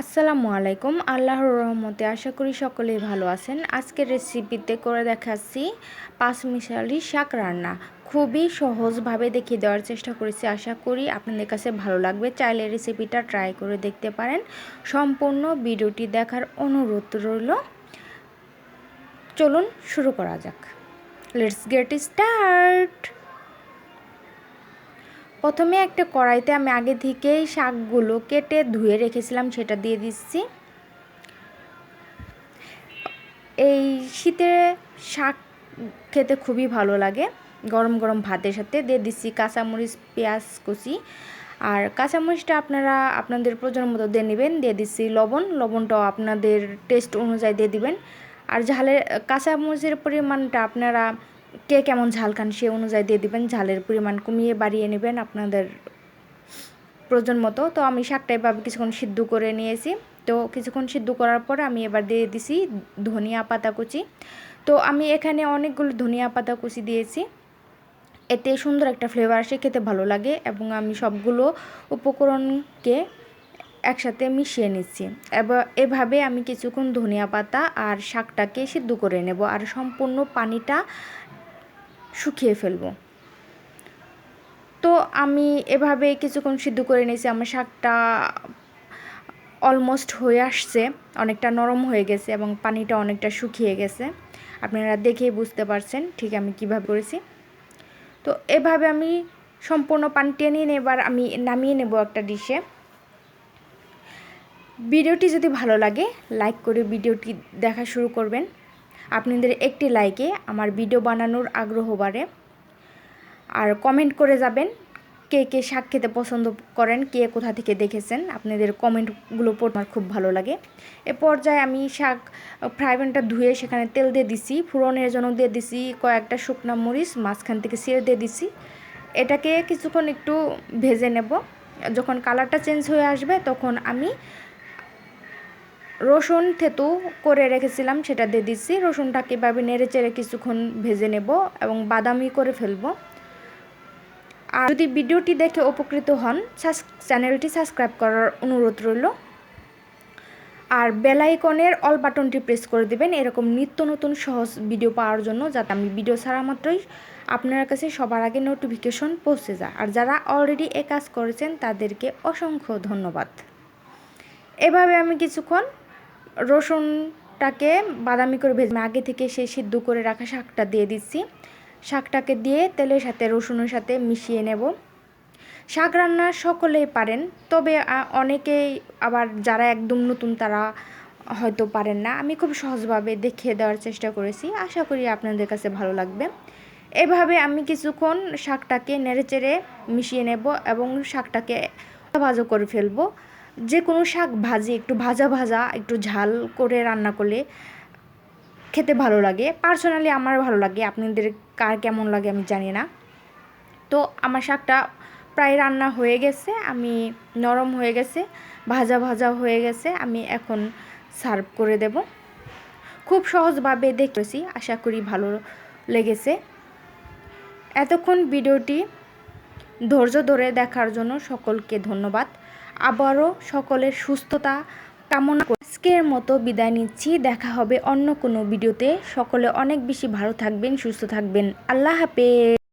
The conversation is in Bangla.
আসসালামু আলাইকুম, আল্লাহর রহমতে আশা করি সকলেই ভালো আছেন। আজকের রেসিপিতে করে দেখাচ্ছি পাঁচ মিশালি শাক রান্না। খুবই সহজভাবে দেখিয়ে দেওয়ার চেষ্টা করেছি, আশা করি আপনাদের কাছে ভালো লাগবে। চাইলে রেসিপিটা ট্রাই করে দেখতে পারেন। সম্পূর্ণ ভিডিওটি দেখার অনুরোধ রইল। চলুন শুরু করা যাক। লেটস গেট স্টার্ট প্রথমে একটা কড়াইতে আমি আগে থেকেই শাকগুলো কেটে ধুয়ে রেখেছিলাম, সেটা দিয়ে দিচ্ছি। এই শীতে শাক খেতে খুবই ভালো লাগে। গরম গরম ভাতের সাথে দিয়ে দিচ্ছি কাঁচামরিচ, পেঁয়াজ কুচি। আর কাঁচামরিচটা আপনারা আপনাদের প্রয়োজন মতো দিয়ে নেবেন, দিয়ে দিচ্ছি লবণ। লবণটাও আপনাদের টেস্ট অনুযায়ী দিয়ে দিবেন। আর ঝালের কাঁচামরিচের পরিমাণটা আপনারা কে কেমন ঝাল খান সে অনুযায়ী দিয়ে দিবেন, ঝালের পরিমাণ কমিয়ে বাড়িয়ে নেবেন আপনাদের প্রয়োজন মতো। তো আমি শাকটা এভাবে কিছুক্ষণ সিদ্ধ করে নিয়েছি। তো কিছুক্ষণ সিদ্ধ করার পর আমি এবার দিয়ে দিছি ধনিয়া পাতা কুচি। তো আমি এখানে অনেকগুলো ধনিয়া পাতা কুচি দিয়েছি। এতে সুন্দর একটা ফ্লেভার আসে, খেতে ভালো লাগে এবং আমি সবগুলো উপকরণকে একসাথে মিশিয়ে নিচ্ছি। এভাবে আমি কিছুক্ষণ ধনিয়া পাতা আর শাকটাকে সিদ্ধ করে নেব। আর সম্পূর্ণ পানিটা শুকিয়ে ফেলব। তো আমি এভাবে কিছুক্ষণ সিদ্ধ করে নিয়েছি। আমার শাকটা অলমোস্ট হয়ে আসছে, অনেকটা নরম হয়ে গেছে এবং পানিটা অনেকটা শুকিয়ে গেছে। আপনারা দেখেই বুঝতে পারছেন ঠিক আমি কীভাবে করেছি। তো এভাবে আমি সম্পূর্ণ পানি টেনে নিয়ে এবার আমি নামিয়ে নেব একটা ডিশে। ভিডিওটি যদি ভালো লাগে লাইক করে ভিডিওটি দেখা শুরু করবেন। আপনাদের একটি লাইকে আমার ভিডিও বানানোর আগ্রহ বাড়ে। আর কমেন্ট করে যাবেন, কে কে শাক খেতে পছন্দ করেন, কে কোথা থেকে দেখেছেন, আপনাদের কমেন্টগুলো পড়তে আমার খুব ভালো লাগে। এ পর্যায়ে আমি শাক ফ্রাই প্যানটা ধুয়ে সেখানে তেল দিয়ে দিছি ফুরনের জন্য দিয়ে দিছি কয়েকটা শুকনা মরিচ, মাঝখান থেকে ছিঁড়ে দিয়ে দিছি। এটাকে কিছুক্ষণ একটু ভেজে নেব। যখন কালারটা চেঞ্জ হয়ে আসবে, তখন আমি রসুন থেতু করে রেখেছিলাম, সেটা দিয়ে দিচ্ছি। রসুনটাকে এভাবে নেড়ে চেড়ে কিছুক্ষণ ভেজে নেব এবং বাদামি করে ফেলব। আর যদি ভিডিওটি দেখে উপকৃত হন চ্যানেলটি সাবস্ক্রাইব করার অনুরোধ রইল। আর বেলাইকনের অল বাটনটি প্রেস করে দেবেন, এরকম নিত্য নতুন সহজ ভিডিও পাওয়ার জন্য, যাতে আমি ভিডিও ছাড়া মাত্রই আপনার কাছে সবার আগে নোটিফিকেশন পৌঁছে যায়। আর যারা অলরেডি এ কাজ করেছেন, তাদেরকে অসংখ্য ধন্যবাদ। এভাবে আমি কিছুক্ষণ রসুনটাকে বাদামি করে ভেজে আগে থেকে সেই সিদ্ধ করে রাখা শাকটা দিয়ে দিচ্ছি। শাকটাকে দিয়ে তেলের সাথে, রসুনের সাথে মিশিয়ে নেব। শাক রান্না সকলেই পারেন, তবে অনেকেই আবার যারা একদম নতুন তারা হয়তো পারেন না। আমি খুব সহজভাবে দেখিয়ে দেওয়ার চেষ্টা করেছি। আশা করি আপনাদের কাছে ভালো লাগবে। এভাবে আমি কিছুক্ষণ শাকটাকে নেড়েচেড়ে মিশিয়ে নেব এবং শাকটাকে ভাজা করে ফেলব। যে কোনো শাক ভাজি, একটু ভাজা ভাজা, একটু ঝাল করে রান্না করলে খেতে ভালো লাগে। পার্সোনালি আমার ভালো লাগে। আপনাদের কার কেমন লাগে আমি জানি না। তো আমার শাকটা প্রায় রান্না হয়ে গেছে। আমি নরম হয়ে গেছে, ভাজা ভাজা হয়ে গেছে। আমি এখন সার্ভ করে দেব। খুব সহজভাবে দেখতেছি। আশা করি ভালো লেগেছে। এতক্ষণ ভিডিওটি ধৈর্য ধরে দেখার জন্য সকলকে ধন্যবাদ। আবারও সকলের সুস্থতা কামনা আজকের মতো বিদায় নিচ্ছি। দেখা হবে অন্য কোনো ভিডিওতে। সকলে অনেক বেশি ভালো থাকবেন, সুস্থ থাকবেন। আল্লাহ হাফেজ।